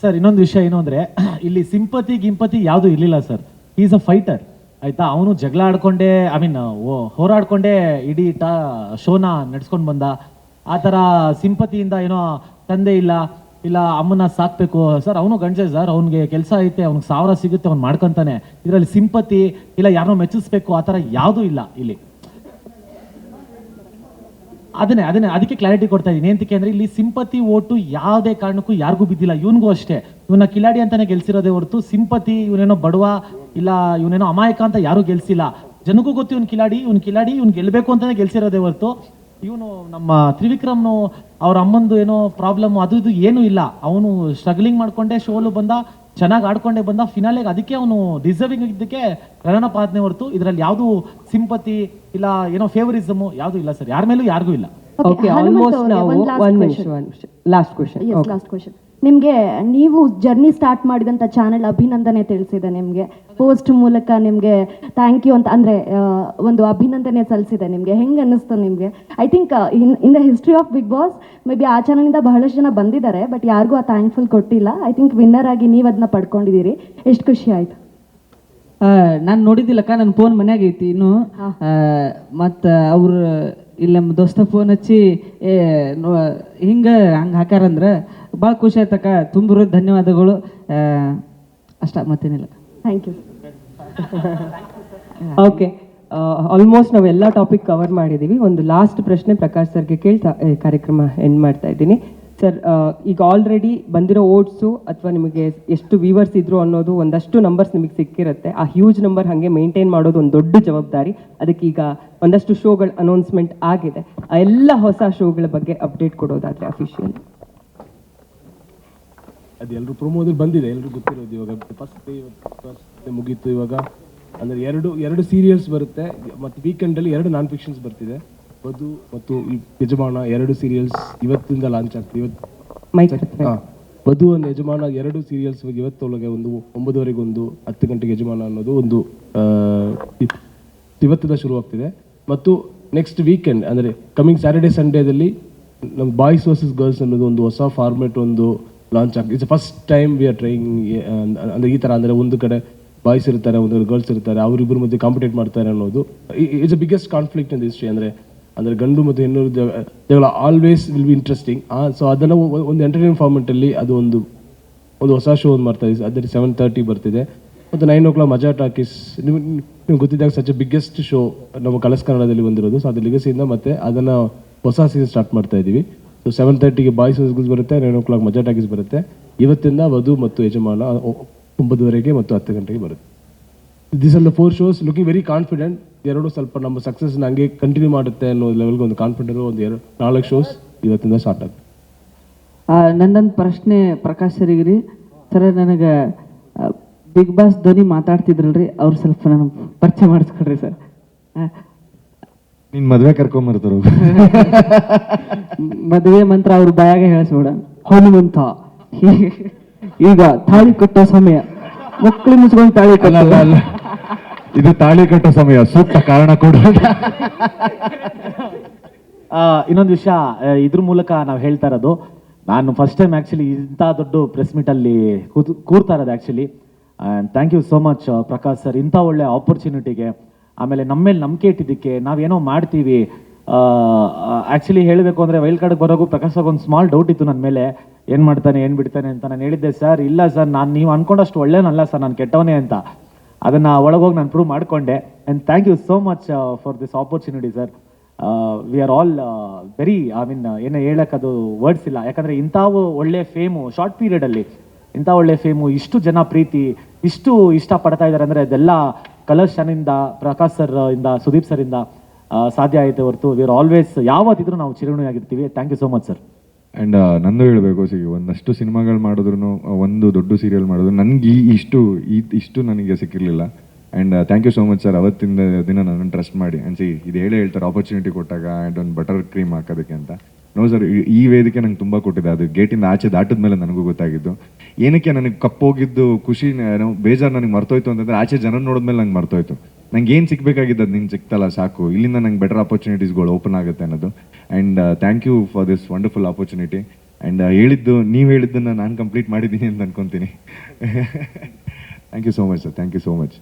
Sir, ಇನ್ನೊಂದು ವಿಷಯ ಏನು ಅಂದ್ರೆ, ಇಲ್ಲಿ ಸಿಂಪತಿ ಗಿಂಪತಿ ಯಾವುದು ಇರಲಿಲ್ಲ, ಸರ್. ಈಸ್ ಅ ಫೈಟರ್ ಆಯ್ತಾ? ಅವನು ಜಗಳ ಆಡ್ಕೊಂಡೆ ಐ ಮೀನ್ ಹೋರಾಡ್ಕೊಂಡೆ ಇಡೀ ಟ, ಶೋನ ನಡ್ಸ್ಕೊಂಡು ಬಂದ. ಆ ಥರ ಸಿಂಪತಿಯಿಂದ ಏನೋ ತಂದೆ ಇಲ್ಲ ಇಲ್ಲ ಅಮ್ಮನ ಸಾಕ್ಬೇಕು. ಸರ್, ಅವನು ಗಂಡಸೆ, ಸರ್. ಅವ್ನಿಗೆ ಕೆಲಸ ಐತೆ, ಅವ್ನಿಗೆ ಸಾವಿರ ಸಿಗುತ್ತೆ, ಅವ್ನು ಮಾಡ್ಕೊಂತಾನೆ. ಇದರಲ್ಲಿ ಸಿಂಪತಿ, ಇಲ್ಲ ಯಾರನ್ನೋ ಮೆಚ್ಚಿಸ್ಬೇಕು, ಆ ಥರ ಯಾವುದೂ ಇಲ್ಲ ಇಲ್ಲಿ. ಅದನ್ನೇ ಅದನ್ನೇ, ಅದಕ್ಕೆ ಕ್ಲಾರಿಟಿ ಕೊಡ್ತಾ ಇದ್ದೀನಿ ಏನಂತಕ್ಕೆ ಅಂದರೆ ಇಲ್ಲಿ ಸಿಂಪತಿ ಓಟು ಯಾವುದೇ ಕಾರಣಕ್ಕೂ ಯಾರಿಗೂ ಬಿದ್ದಿಲ್ಲ. ಇವನಿಗೂ ಅಷ್ಟೇ. ಇವನ ಕಿಲಾಡಿ ಅಂತಾನೆ ಗೆಲ್ಸಿರೋದೇ ಹೊರತು ಸಿಂಪತಿ ಇವನೇನೋ ಬಡವ, ಇಲ್ಲ ಇವನೇನೋ ಅಮಾಯಕ ಅಂತ ಯಾರೂ ಗೆಲ್ಸಿಲ್ಲ. ಜನಕ್ಕೂ ಗೊತ್ತು ಇವ್ನ ಕಿಲಾಡಿ ಇವ್ನ ಕಿಲಾಡಿ ಇವ್ನು ಗೆಲ್ಲಬೇಕು ಅಂತಾನೆ ಗೆಲ್ಸಿರೋದೇ ಹೊರತು. ಇವನು ನಮ್ಮ ತ್ರಿವಿಕ್ರಮ್ನು ಅವ್ರ ಅಮ್ಮಂದು ಏನೋ ಪ್ರಾಬ್ಲಮ್ ಅದು, ಇದು ಏನೂ ಇಲ್ಲ. ಅವನು ಸ್ಟ್ರಗ್ಲಿಂಗ್ ಮಾಡ್ಕೊಂಡೆ ಶೋಲು ಬಂದ. ಚೆನ್ನಾಗಿ ಆಡ್ಕೊಂಡೇ ಬಂದ ಫಿನಾಲೆಗೆ ಅದಕ್ಕೆ ಅವನು ಡಿಸರ್ವಿಂಗ್ ಇದ್ದಕ್ಕೆ ರನ್ ಆದ್ನೆ ಹೊರತು ಇದರಲ್ಲಿ ಯಾವುದು ಸಿಂಪತಿ ಇಲ್ಲ ಏನೋ ಫೇವರಿಸಮ್ ಯಾವುದು ಇಲ್ಲ ಸರ್ ಯಾರ ಮೇಲೂ ಯಾರಿಗೂ ಇಲ್ಲ. One last question. ನಿಮಗೆ ನೀವು ಜರ್ನಿ ಸ್ಟಾರ್ಟ್ ಮಾಡಿದಂಥ ಚಾನೆಲ್ ಅಭಿನಂದನೆ ತಿಳಿಸಿದೆ ನಿಮಗೆ. ಪೋಸ್ಟ್ ಮೂಲಕ ನಿಮಗೆ ಥ್ಯಾಂಕ್ ಯು ಅಂತ ಅಂದರೆ ಒಂದು ಅಭಿನಂದನೆ ಸಲ್ಲಿಸಿದೆ ನಿಮಗೆ. ಹೆಂಗೆ ಅನ್ನಿಸ್ತು ನಿಮಗೆ? I think in in the history of Bigg Boss maybe ಆ ಚಾನಲಿಂದ ಬಹಳಷ್ಟು ಜನ ಬಂದಿದ್ದಾರೆ ಬಟ್ ಯಾರಿಗೂ ಆ ಥ್ಯಾಂಕ್ಫುಲ್ ಕೊಟ್ಟಿಲ್ಲ. ಐ ಥಿಂಕ್ ವಿನ್ನರ್ ಆಗಿ ನೀವು ಅದನ್ನ ಪಡ್ಕೊಂಡಿದ್ದೀರಿ. ಎಷ್ಟು ಖುಷಿ ಆಯಿತು. ನಾನು ನೋಡಿದ್ದಿಲ್ಲಕ್ಕ ನನ್ನ ಫೋನ್ ಮನ್ಯಾಗ ಐತಿ ಇನ್ನು. ಮತ್ತು ಅವ್ರು ಇಲ್ಲಿ ನಮ್ಮ ದೋಸ್ತ ಫೋನ್ ಹಚ್ಚಿ ಏ ಹಿಂಗ ಹಂಗೆ ಹಾಕ್ಯಾರಂದ್ರೆ ಭಾಳ ಖುಷಿ ಆಯ್ತಕ್ಕ ತುಂಬಿರೋ ಧನ್ಯವಾದಗಳು. ಅಷ್ಟ ಮತ್ತೇನಿಲ್ಲ. ಥ್ಯಾಂಕ್ ಯು ಓಕೆ ಆಲ್ಮೋಸ್ಟ್ ನಾವು ಎಲ್ಲ ಟಾಪಿಕ್ ಕವರ್ ಮಾಡಿದ್ದೀವಿ ಒಂದು ಲಾಸ್ಟ್ ಪ್ರಶ್ನೆ ಪ್ರಕಾಶ್ ಸರ್ಗೆ ಕೇಳ್ತಾ ಕಾರ್ಯಕ್ರಮ ಎಂಡ್ ಮಾಡ್ತಾ ಇದ್ದೀನಿ. ಸರ್ ಈಗ ಆಲ್ರೆಡಿ ಬಂದಿರೋ ಓಟ್ಸು ಅಥವಾ ನಿಮಗೆ ಎಷ್ಟು ವ್ಯೂವರ್ಸ್ ಇದ್ರು ಅನ್ನೋದು ಒಂದಷ್ಟು ನಂಬರ್ಸ್ ನಿಮಗೆ ಸಿಕ್ಕಿರುತ್ತೆ. ಆ ಹ್ಯೂಜ್ ನಂಬರ್ ಹಾಗೆ ಮೇಂಟೈನ್ ಮಾಡೋದು ಒಂದು ದೊಡ್ಡ ಜವಾಬ್ದಾರಿ. ಅದಕ್ಕೆ ಈಗ ಒಂದಷ್ಟು ಶೋಗಳ ಅನೌನ್ಸ್ಮೆಂಟ್ ಆಗಿದೆ. ಆ ಎಲ್ಲ ಹೊಸ ಶೋಗಳ ಬಗ್ಗೆ ಅಪ್ಡೇಟ್ ಕೊಡೋದಾದ್ರೆ ಅಫಿಷಿಯಲ್ ಅದು ಎಲ್ಲರೂ ಪ್ರೊಮೋದಲ್ಲಿ ಬಂದಿದೆ ಎಲ್ಲರೂ ಗೊತ್ತಿರೋದು ಇವಾಗ. ಫಸ್ಟ್ ಫಸ್ಟ್ ಮುಗೀತು ಇವಾಗ. ಅಂದರೆ ಎರಡು ಎರಡು ಸೀರಿಯಲ್ಸ್ ಬರುತ್ತೆ. ಮತ್ತು ವೀಕೆಂಡಲ್ಲಿ ಎರಡು ನಾನ್ ಫಿಕ್ಷನ್ಸ್ ಬರ್ತಿದೆ. ವಧು ಮತ್ತು ಈ ಯಜಮಾನ ಎರಡು ಸೀರಿಯಲ್ಸ್ ಇವತ್ತಿಂದ ಲಾಂಚ್ ಆಗ್ತದೆ. ಇವತ್ತು ಹಾ. ವಧು ಒಂದು ಯಜಮಾನ ಎರಡು ಸೀರಿಯಲ್ಸ್ ಇವತ್ತೊಳಗೆ ಒಂದು ಒಂಬತ್ತುವರೆಗೆ ಒಂದು ಹತ್ತು ಗಂಟೆಗೆ ಯಜಮಾನ ಅನ್ನೋದು ಒಂದು ಆ, ಶುರು ಇವತ್ತಿಂದ ಶುರುವಾಗ್ತಿದೆ ಮತ್ತು ನೆಕ್ಸ್ಟ್ ವೀಕೆಂಡ್ ಅಂದರೆ ಕಮಿಂಗ್ ಸ್ಯಾಟರ್ಡೆ ಸಂಡೇದಲ್ಲಿ ನಮ್ಮ ಬಾಯ್ಸ್ ವರ್ಸಸ್ ಗರ್ಲ್ಸ್ ಅನ್ನೋದು ಒಂದು ಹೊಸ ಫಾರ್ಮೆಟ್ ಒಂದು ಲಾಂಚ್ ಆಗ್ತದೆ it's first time we are trying ಅಂದರೆ ಈ ಥರ ಅಂದರೆ ಒಂದು ಕಡೆ ಬಾಯ್ಸ್ ಇರ್ತಾರೆ, ಒಂದು ಗರ್ಲ್ಸ್ ಇರ್ತಾರೆ, ಅವರಿಬ್ಬರ ಮಧ್ಯೆ ಕಾಂಪಿಟೇಟ್ ಮಾಡ್ತಾರೆ ಅನ್ನೋದು. It's a biggest conflict in history ಅಂದರೆ ಅಂದರೆ ಗಂಡು ಮತ್ತು ಹೆಣ್ಣು ಜಗ- ಜಗಳ always will be interesting so ಅದನ್ನು ಒಂದು ಎಂಟರ್ಟೈನ್ ಫಾರ್ಮೆಟಲ್ಲಿ ಅದು ಒಂದು ಒಂದು ಹೊಸ ಶೋ ಒಂದು ಮಾಡ್ತಾ ಇದೆ ಅದರಲ್ಲಿ ಸೆವೆನ್ ತರ್ಟಿ ಬರ್ತಿದೆ. ಮತ್ತು nine o'clock Majaa Talkies. ನಿಮ್ಗೆ ನಿಮ್ಗೆ ಗೊತ್ತಿದ್ದಾಗ ಸಚ್ ಬಿಗ್ಗೆಸ್ಟ್ ಶೋ ನಮ್ಮ ಕಲಸ್ ಕನ್ನಡದಲ್ಲಿ ಬಂದಿರೋದು. ಸೊ ಅದು ಲಿಗಸಿಯಿಂದ ಮತ್ತೆ ಅದನ್ನು ಹೊಸ ಸೀಸನ್ ಸ್ಟಾರ್ಟ್ ಮಾಡ್ತಾ ಇದ್ದೀವಿ. ಸೊ ಸೆವೆನ್ ತರ್ಟಿಗೆ ಬಾಯ್ಸ್ ಗುಸ್ ಬರುತ್ತೆ nine o'clock Majaa Talkies ಬರುತ್ತೆ. ಇವತ್ತಿಂದ ವಧು ಮತ್ತು ಯಜಮಾನ ಒಂಬತ್ತುವರೆಗೆ ಮತ್ತು ಹತ್ತು ಗಂಟೆಗೆ ಬರುತ್ತೆ. This are the four shows looking very confident ಎರಡು ಸ್ವಲ್ಪ ನಮ್ಮ ಸಕ್ಸಸ್ ಹಂಗೆ ಕಂಟಿನ್ಯೂ ಮಾಡುತ್ತೆ ಅನ್ನೋ ಲೆವೆಲ್ಗೆ ಒಂದು ಕಾನ್ಫಿಡೆಂಟ್ ಒಂದು ಎರಡು, ನಾಲ್ಕು ಶೋಸ್ ಇವತ್ತಿಂದ ಸ್ಟಾರ್ಟ್ ಆಗುತ್ತೆ. ನನ್ನೊಂದು ಪ್ರಶ್ನೆ ಪ್ರಕಾಶ್ ಸರಿಗೆ ರೀ ಸರ, ನನಗೆ ಬಿಗ್ ಬಾಸ್ ಧ್ವನಿ ಮಾತಾಡ್ತಿದ್ರಲ್ರಿ, ಅವ್ರು ಸ್ವಲ್ಪ ನನಗೆ ಪರಿಚಯ ಮಾಡಿಸ್ಕೊಡ್ರಿ ಸರ್. ನಿನ್ ಮದ್ವೆ ಕರ್ಕೊಂಬರ್ತಾರ ಮದುವೆ ಮಂತ್ರ ಅವ್ರ ಬಾಯಾಗ ಹೇಳಿಸೋಡ ಹನುಮಂತ. ಈಗ ತಾಳಿ ಕಟ್ಟೋ ಸಮಯ. ಮಕ್ಕಳು ಮುಚ್ಕೊಂಡು ತಾಳಿ ಕಟ್ಟಲ್ಲ ಇದು ತಾಳಿ ಕಟ್ಟೋ ಸಮಯ. ಸೂಕ್ತ ಕಾರಣ ಕೊಡ. ಆ, ಇನ್ನೊಂದು ವಿಷಯ. ಇದ್ರ ಮೂಲಕ ನಾವು ಹೇಳ್ತಾ ಇರೋದು ನಾನು ಫಸ್ಟ್ ಟೈಮ್ ಆಕ್ಚುಲಿ ಇಂಥ ದೊಡ್ಡ ಪ್ರೆಸ್ ಮೀಟಲ್ಲಿ ಕೂತು ಕೂರ್ತಾ ಇರೋದು actually thank you so much Prakash sir ಇಂಥ ಒಳ್ಳೆ ಆಪರ್ಚುನಿಟಿಗೆ ಆಮೇಲೆ ನಮ್ಮ ಮೇಲೆ ನಂಬಿಕೆ ಇಟ್ಟಿದ್ದಕ್ಕೆ ನಾವೇನೋ ಮಾಡ್ತೀವಿ. ಆ್ಯಕ್ಚುಲಿ ಹೇಳಬೇಕು ಅಂದರೆ ವೈಲ್ ಕಾರ್ಡ್ಗೆ ಬರೋಗೂ ಪ್ರಕಾಶ್ ಒಂದು ಸ್ಮಾಲ್ ಡೌಟ್ ಇತ್ತು ನನ್ನ ಮೇಲೆ. ಏನು ಮಾಡ್ತಾನೆ, ಏನು ಬಿಡ್ತಾನೆ ಅಂತ ನಾನು ಹೇಳಿದ್ದೆ, ಸರ್, ಇಲ್ಲ ಸರ್, ನಾನು ನೀವು ಅಂದ್ಕೊಂಡಷ್ಟು ಒಳ್ಳೇನಲ್ಲ ಸರ್, ನಾನು ಕೆಟ್ಟವನೇ ಅಂತ. ಅದನ್ನು ಒಳಗೋಗಿ ನಾನು ಪ್ರೂವ್ ಮಾಡಿಕೊಂಡೆ. And thank you so much for this opportunity sir we are all very I mean ಏನು ಹೇಳಕ್ಕೆ ಅದು ವರ್ಡ್ಸ್ ಇಲ್ಲ. ಯಾಕಂದರೆ ಇಂಥವು ಒಳ್ಳೆ ಫೇಮು ಶಾರ್ಟ್ ಪೀರಿಯಡಲ್ಲಿ ಇಂಥ ಒಳ್ಳೆ ಫೇಮು ಇಷ್ಟು ಜನ ಪ್ರೀತಿ, ಇಷ್ಟು ಇಷ್ಟಪಡ್ತಾ ಇದ್ದಾರೆ ಅಂದರೆ ಅದೆಲ್ಲ ಕಲರ್ಸ್ ಪ್ರಕಾಶ್ ಸರ್ ಇಂದ, ಸುದೀಪ್ ಸರ್ ಇಂದ ಸಾಧ್ಯ ಆಯಿತು ಹೊರತು ವಿರ್ ಆಲ್ವೇಸ್ ಯಾವತ್ತಿದ್ರೂ ನಾವು ಚಿರುಣಿಯಾಗಿರ್ತೀವಿ thank you so much sir and ನಂದು ಹೇಳಬೇಕು ಸಿಗಿ, ಒಂದಷ್ಟು ಸಿನಿಮಾಗಳು ಮಾಡಿದ್ರು ಒಂದು ದೊಡ್ಡ ಸೀರಿಯಲ್ ಮಾಡಿದ್ರು, ನನಗೆ ಇಷ್ಟು, ಈ, ಇಷ್ಟು ನನಗೆ ಸಿಕ್ಕಿರಲಿಲ್ಲ. And thank you so much sir ಅವತ್ತಿಂದ ದಿನ ನನ್ನನ್ನು ಟ್ರಸ್ಟ್ ಮಾಡಿ. ಆ್ಯಂಡ್ ಸಿ ಇದು ಹೇಳೇ ಹೇಳ್ತಾರೆ ಆಪರ್ಚುನಿಟಿ ಕೊಟ್ಟಾಗ ಆ್ಯಂಡ್ ಒಂದು ಬಟರ್ ಕ್ರೀಮ್ ಹಾಕೋದಕ್ಕೆ ಅಂತ. ನೋ ಸರ್ ಈ ವೇದಿಕೆ ನಂಗೆ ತುಂಬ ಕೊಟ್ಟಿದೆ. ಅದು ಗೇಟಿಂದ ಆಚೆ ದಾಟಿದ ಮೇಲೆ ನನಗೂ ಗೊತ್ತಾಗಿದ್ದು. ಏನಕ್ಕೆ ನನಗೆ ಕಪ್ಪೋಗಿದ್ದು ಖುಷಿ ಬೇಜಾರು ನನಗೆ ಮರ್ತೋಯ್ತು ಅಂತಂದ್ರೆ ಆಚೆ ಜನ ನೋಡಿದ್ಮೇಲೆ ನಂಗೆ ಮರ್ತೋಯ್ತು. ನಂಗೆ ಏನು ಸಿಗಬೇಕಾಗಿದ್ದು ಅದು ನಿಂಗೆ ಸಿಕ್ತಲ್ಲ, ಸಾಕು. ಇಲ್ಲಿಂದ ನಂಗೆ ಬೆಟರ್ ಆಪರ್ಚುನಿಟೀಸ್ಗಳು ಓಪನ್ ಆಗುತ್ತೆ ಅನ್ನೋದು. And thank you for this wonderful opportunity and ಹೇಳಿದ್ದು, ನೀವು ಹೇಳಿದ್ದನ್ನು ನಾನು ಕಂಪ್ಲೀಟ್ ಮಾಡಿದ್ದೀನಿ ಅಂತ ಅನ್ಕೊತೀನಿ. Thank you so much sir thank you so much